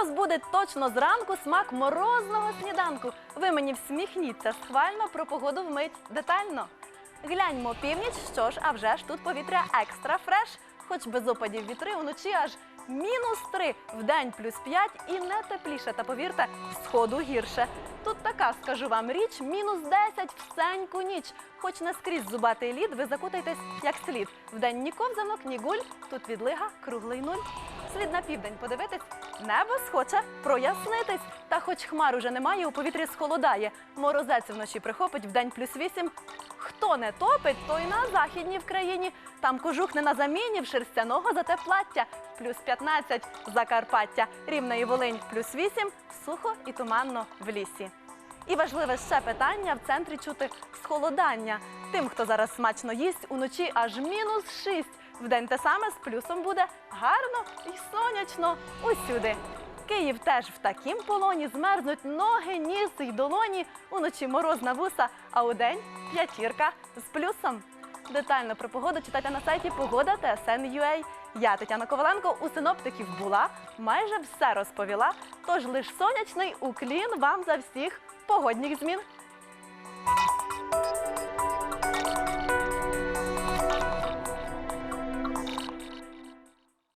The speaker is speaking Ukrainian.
розбудить точно зранку смак морозного сніданку. Ви мені всміхніться схвально про погоду вмить детально. Гляньмо північ, що ж, а вже ж тут повітря екстра фреш. Хоч без опадів вітри уночі аж мінус три, вдень плюс п'ять і не тепліше. Та повірте, сходу гірше. Тут така, скажу вам, річ, мінус 10 всеньку ніч. Хоч не скрізь зубатий лід, ви закутайтесь як слід. Вдень ні ковзанок, ні гуль, тут відлига круглий нуль. Слід на південь подивитись, небо схоче прояснитись. Та хоч хмар уже немає, у повітрі схолодає. Морозець вночі прихопить вдень плюс вісім. Хто не топить, той на західній в країні. Там кожух не на заміні в шерстяного зате плаття. Плюс 15 Закарпаття, Рівна і Волинь плюс 8, сухо і туманно в лісі. І важливе ще питання в центрі чути схолодання. Тим, хто зараз смачно їсть, уночі аж мінус 6. Вдень те саме з плюсом буде гарно і сонячно усюди. Київ теж в такім полоні змерзнуть ноги, ніс і долоні. Уночі мороз на вуса, а удень п'ятірка з плюсом. Детально про погоду читайте на сайті Погода TSN.ua. Я Тетяна Коваленко у синоптиків була, майже все розповіла. Тож лиш сонячний уклін вам за всіх погодних змін.